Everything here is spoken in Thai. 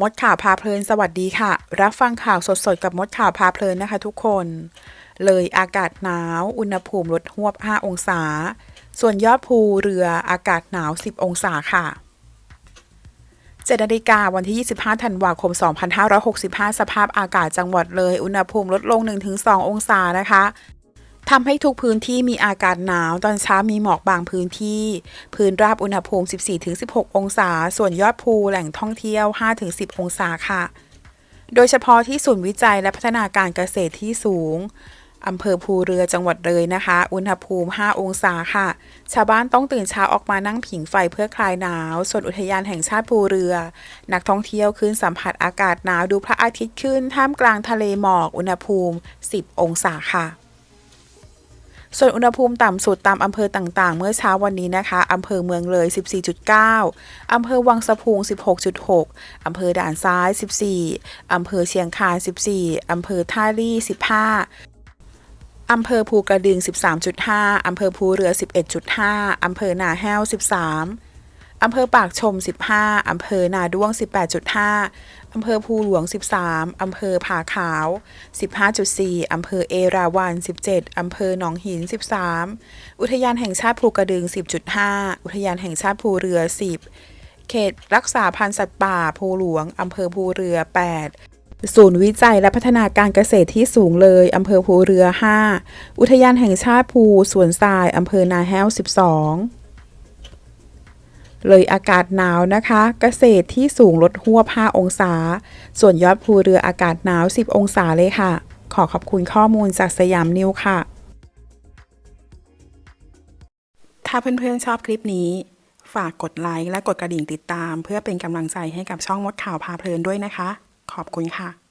มดข่าวพาเพลินสวัสดีค่ะ รับฟังข่าวสดๆ กับมดข่าวพาเพลินนะคะทุกคน เลยอากาศหนาว อุณหภูมิลดหวบ 5 องศา ส่วนยอดภูเรืออากาศหนาว 10 องศาค่ะ7นาฬิกาวันที่ 25 ธันวาคม 2565 สภาพอากาศจังหวัดเลย อุณหภูมิลดลง 1-2 องศานะคะ ทำให้ทุกพื้นที่มีอากาศหนาว ตอนเช้ามีหมอกบางพื้นที่ พื้นราบอุณหภูมิ 14-16 องศา ส่วนยอดภูแหล่งท่องเที่ยว 5-10 องศาค่ะ โดยเฉพาะที่ศูนย์วิจัยและพัฒนาการเกษตรที่สูงอำเภอภูเรือจังหวัดเลยนะคะ อุณหภูมิ 5 องศาค่ะ ชาวบ้านต้องตื่นเช้าออกมานั่งผิงไฟเพื่อคลายหนาว ส่วนอุทยานแห่งชาติภูเรือ นักท่องเที่ยวขึ้นสัมผัสอากาศหนาวดูพระอาทิตย์ขึ้นท่ามกลางทะเลหมอก อุณหภูมิ 10 องศาค่ะ ส่วนอุณหภูมิต่ำสุดตามอำเภอต่างๆ เมื่อเช้าวันนี้นะคะอำเภอเมืองเลย 14.9 อำเภอวังสะพุง 16.6 อำเภอด่านซ้าย 14 อำเภอเชียงคาน 14 อำเภอท่าลี่ 15อำเภอภูกระดึง 13.5 อำเภอภูเรือ 11.5 อำเภอนาแห้ว 13 อำเภอปากชม 15 อำเภอนาด้วง 18.5 อำเภอภูหลวง 13 อำเภอผาขาว 15.4 อำเภอเอราวัณ 17 อำเภอหนองหิน 13 อุทยานแห่งชาติภูกระดึง 10.5 อุทยานแห่งชาติภูเรือ 10 เขตรักษาพันธุ์สัตว์ป่าภูหลวง อำเภอภูเรือ 8ศูนย์วิจัยและพัฒนาการเกษตรที่สูงเลยอำเภอภูเรือ 5 อุทยานแห่งชาติภูสวนทรายอำเภอนาแห้ว 12 เลยอากาศหนาวนะคะ เกษตรที่สูงลดหัว5องศา ส่วนยอดภูเรืออากาศหนาว 10 องศาเลยค่ะ ขอขอบคุณข้อมูลจากสยามนิวค่ะ ถ้าเพื่อนๆชอบคลิปนี้ ฝากกดไลค์และกดกระดิ่งติดตาม เพื่อเป็นกำลังใจให้กับช่องมดข่าวพาเพลินด้วยนะคะ ขอบคุณค่ะ